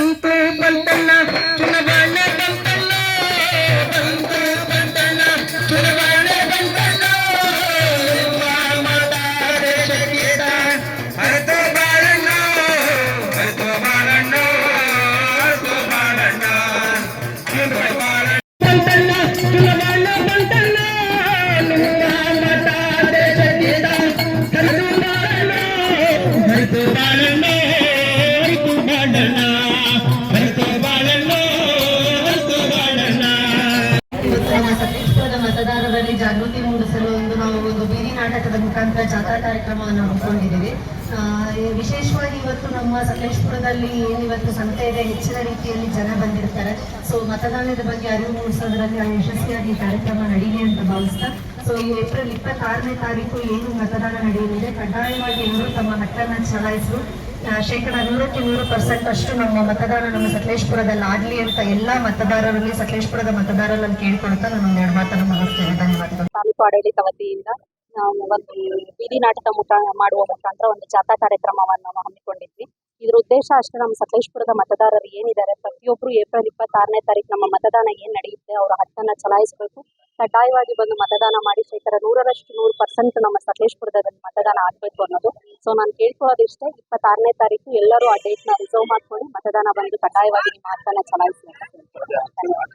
ಬಂತು ಬಂತಣ್ಣ ಚುನಾವಣೆ ಬಂತಣ್ಣ ಬಂತು ಬಂತಣ್ಣ ಚುನಾವಣೆ ಬಂತಣ್ಣ ಮಾತಾಡೆ ಶರೀರ ಹರಿತು ಬಾಳಣ್ಣ ಹರಿತು ಬಾಳಣ್ಣ ಹರಿತು ಬಾಳಣ್ಣ ಹರಿತು ಬಾಳಣ್ಣ ಬಂತಣ್ಣ ಚುನಾವಣೆ ಬಂತಣ್ಣ ನಿಮ್ಮ ಮಾತಾಡೆ ಶರೀರ ಹರಿತು ಬಾಳಣ್ಣ ಹರಿತು ಬಾಳಣ್ಣ ನಾಟಕದ ಮುಖಾಂತರ ಜಾಥಾ ಕಾರ್ಯಕ್ರಮವನ್ನು ಹಮ್ಮಿಕೊಂಡಿದ್ದೀವಿ. ವಿಶೇಷವಾಗಿ ಇವತ್ತು ನಮ್ಮ ಸಕಲೇಶ್ಪುರದಲ್ಲಿ ಏನಿವತ್ತು ಸಂತೆ ಇದೆ, ಹೆಚ್ಚಿನ ರೀತಿಯಲ್ಲಿ ಜನ ಬಂದಿರ್ತಾರೆ. ಸೊ ಮತದಾನದ ಬಗ್ಗೆ ಅರಿವು ಮೂಡಿಸೋದ್ರಲ್ಲಿ ನಾವು ಯಶಸ್ವಿಯಾಗಿ ಕಾರ್ಯಕ್ರಮ ನಡೀಲಿ ಅಂತ ಭಾವಿಸ್ತಾ ಸೊ ಈ ಏಪ್ರಿಲ್ ಇಪ್ಪತ್ತಾರನೇ ತಾರೀಕು ಏನು ಮತದಾನ ನಡೆಯಲಿದೆ, ಕಡ್ಡಾಯವಾಗಿ ಎಲ್ಲರೂ ತಮ್ಮ ಹಕ್ಕನ್ನು ಚಲಾಯಿಸಲು ಶೇಕಡ ನೂರಕ್ಕೆ ನೂರು ಪರ್ಸೆಂಟ್ ಅಷ್ಟು ನಮ್ಮ ಮತದಾನ ನಮ್ಮ ಸಕಲೇಶ್ಪುರದಲ್ಲಿ ಆಗ್ಲಿ ಅಂತ ಎಲ್ಲಾ ಮತದಾರರಲ್ಲಿ, ಸಕಲೇಶ್ಪುರದ ಮತದಾರರಲ್ಲಿ ಕೇಳ್ಕೊಳ್ತಾ ನಾನು ಒಂದೆರಡು ಮಾತನ್ನು ಮುಗಿಸ್ತೇನೆ. ಧನ್ಯವಾದಗಳು. ಆಡಳಿತ ಒಂದು ಬೀದಿ ನಾಟಕ ಮುಖ ಮಾಡುವ ಮುಖಾಂತರ ಒಂದು ಜಾಥಾ ಕಾರ್ಯಕ್ರಮವನ್ನು ನಾವು ಹಮ್ಮಿಕೊಂಡಿದ್ವಿ. ಇದ್ರ ಉದ್ದೇಶ ಅಷ್ಟೇ ನಮ್ಮ ಸಕಲೇಶ್ಪುರದ ಮತದಾರರು ಏನಿದ್ದಾರೆ ಪ್ರತಿಯೊಬ್ಬರು ಏಪ್ರಿಲ್ ಇಪ್ಪತ್ತಾರನೇ ತಾರೀಕು ನಮ್ಮ ಮತದಾನ ಏನ್ ನಡೆಯುತ್ತೆ, ಅವರ ಹಕ್ಕನ್ನ ಚಲಾಯಿಸಬೇಕು. ಕಡ್ಡಾಯವಾಗಿ ಬಂದು ಮತದಾನ ಮಾಡಿ ಶೇಕಡ ನೂರರಷ್ಟು ನೂರು ಪರ್ಸೆಂಟ್ ನಮ್ಮ ಸಕಲೇಶ್ಪುರದಲ್ಲಿ ಮತದಾನ ಆಗಬೇಕು ಅನ್ನೋದು. ಸೊ ನಾನು ಕೇಳ್ಕೊಳ್ಳೋದು ಇಷ್ಟೇ, ಇಪ್ಪತ್ತಾರನೇ ತಾರೀಕು ಎಲ್ಲರೂ ಆ ಡೇಟ್ನ ರಿಸರ್ವ್ ಮಾಡ್ಕೊಂಡು ಮತದಾನ ಬಂದು ಕಡ್ಡಾಯವಾಗಿ ನಿಮ್ಮ ಹಕ್ಕನ್ನ ಚಲಾಯಿಸಬೇಕು ಧನ್ಯವಾದ